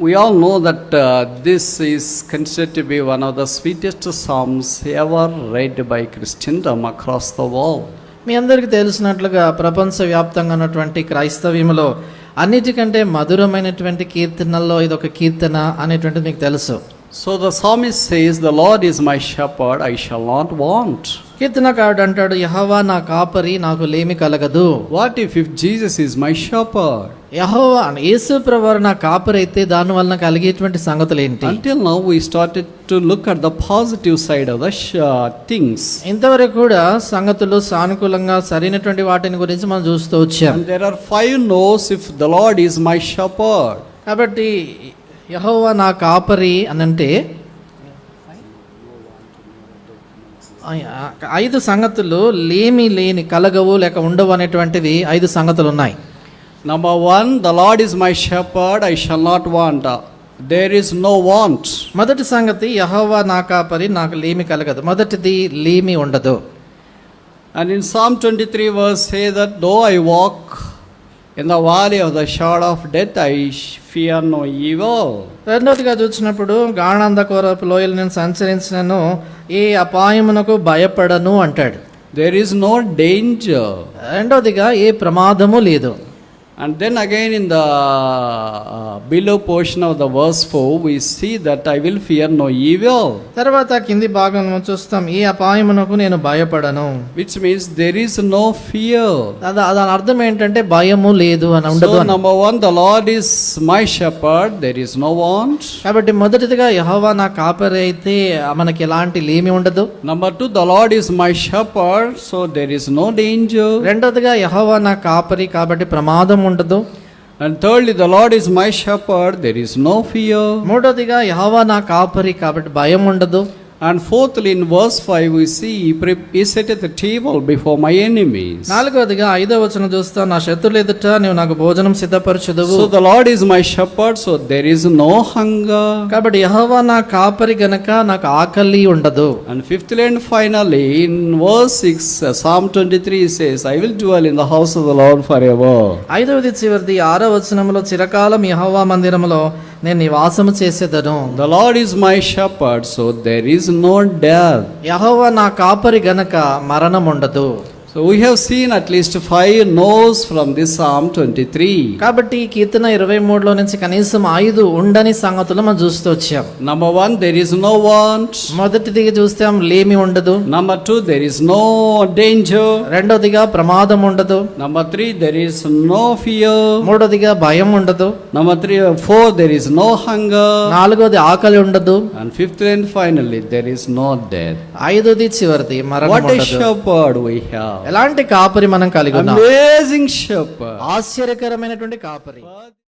We all know that uh, this is considered to be one of the sweetest psalms ever read by Christendom across the world. మీ అందరికీ తెలిసినట్లుగా ప్రపంచవ్యాప్తంగా ఉన్నటువంటి క్రైస్తవ్యంలో అన్నిటికంటే మధురమైనటువంటి కీర్తనల్లో ఇది ఒక కీర్తన అనేటువంటిది మీకు తెలుసు So the psalmist says, The Lord is my shepherd, I shall not want. కీర్తనకారుడు అంటాడు యహోవా నా కాపరి నాకు లేమి కలగదు What if, if Jesus is my shepherd? యహోవా యేసు ప్రభువారు నా కాపరి అయితే దాని వలన కలిగేటువంటి సంగతులు ఏంటి we started to look at the positive side of the sh- uh, things. ఇంతవరకు కూడా సంగతులు సానుకూలంగా సరైనటువంటి వాటిని గురించి మనం చూస్తూ వచ్చాం there are five no's if the Lord is my shepherd. కాబట్టి యహోవా నా కాపరి అని అంటే ఐదు సంగతులు లేమి లేని కలగవు లేక ఉండవు అనేటువంటివి ఐదు సంగతులు ఉన్నాయి number one the lord is my shepherd I shall not want there is no want మొదటి సంగతి యహోవా నా కాపరి నాకు లీమి కలగదు. మొదటిది లీమి ఉండదు. And in psalm twenty three verse yea that though I walk in the valley of the shadow of death I fear no evil రెండోదిగా చూసినప్పుడు గాణాంధ కోరపు లోయలు నేను సంచరించినను ఈ అపాయమునకు భయపడను అంటాడు. దేర్ ఈస్ నో డేంజర్ రెండోదిగా ఏ ప్రమాదము లేదు. And then again in the below portion of the verse for we see that I will fear no ఈ తర్వాత కింది భాగం చూస్తాం ఈ అపాయమునకు నేను భయపడను. Which means there is no fear దాని అర్థం ఏంటంటే భయము లేదు అని ఉండదు number one the lord is my shepherd there is no want కాబట్టి మొదటిదిగా యహోవా నా కాపర్ అయితే మనకి ఎలాంటి లేమి ఉండదు. Number two the lord is my shepherd so there is no danger రెండోదిగా యహోవా నా కాపరి కాబట్టి ప్రమాదం ఉండదు And thirdly, the Lord is my shepherd, there is no fear. మూడవదిగా యహోవా నా కాపరి కాబట్టి భయం ఉండదు And fourthly, in verse 5, we see he, pre- he set at the table before my enemies. నాలుగవదిగా ఐదో వచనం చూస్తా నా శత్రులు ఎదుట నీవు నాకు భోజనం సిద్ధపరచుదువు So the Lord is my shepherd, so there is no hunger. కాబట్టి యహోవా నా కాపరి గనక నాకు ఆకలి ఉండదు And fifthly and finally, in verse 6, uh, Psalm 23 says, I will dwell in the house of the Lord forever. ఐదవది చివరిది ఆరో వచనంలో చిరకాలం యహోవా మందిరములో నేను నివాసము చేసేదను. The lord is my shepherd so there is no death యహోవా నా కాపరి గనక మరణం ఉండదు so we have seen at least five no's from this psalm twenty three కాబట్టి కీర్తన ఇరవై మూడులో నుంచి కనీసం ఐదు ఉండని సంగతులు మనం చూస్తూ వచ్చాం. Number one there is no want మొదటిదిగా చూస్తే లేమి ఉండదు. Number two there is no danger రెండోదిగా ప్రమాదం ఉండదు. Number three there is no fear మూడోదిగా భయం ఉండదు. Number three four there is no hunger నాలుగోది ఆకలి ఉండదు. And fifth and finally there is no death ఐదోది చివరిది మరణం what is shepherd we have ఎలాంటి కాపరి మనం కలిగి ఉన్నాం shepherd. ఆశ్చర్యకరమైనటువంటి కాపరి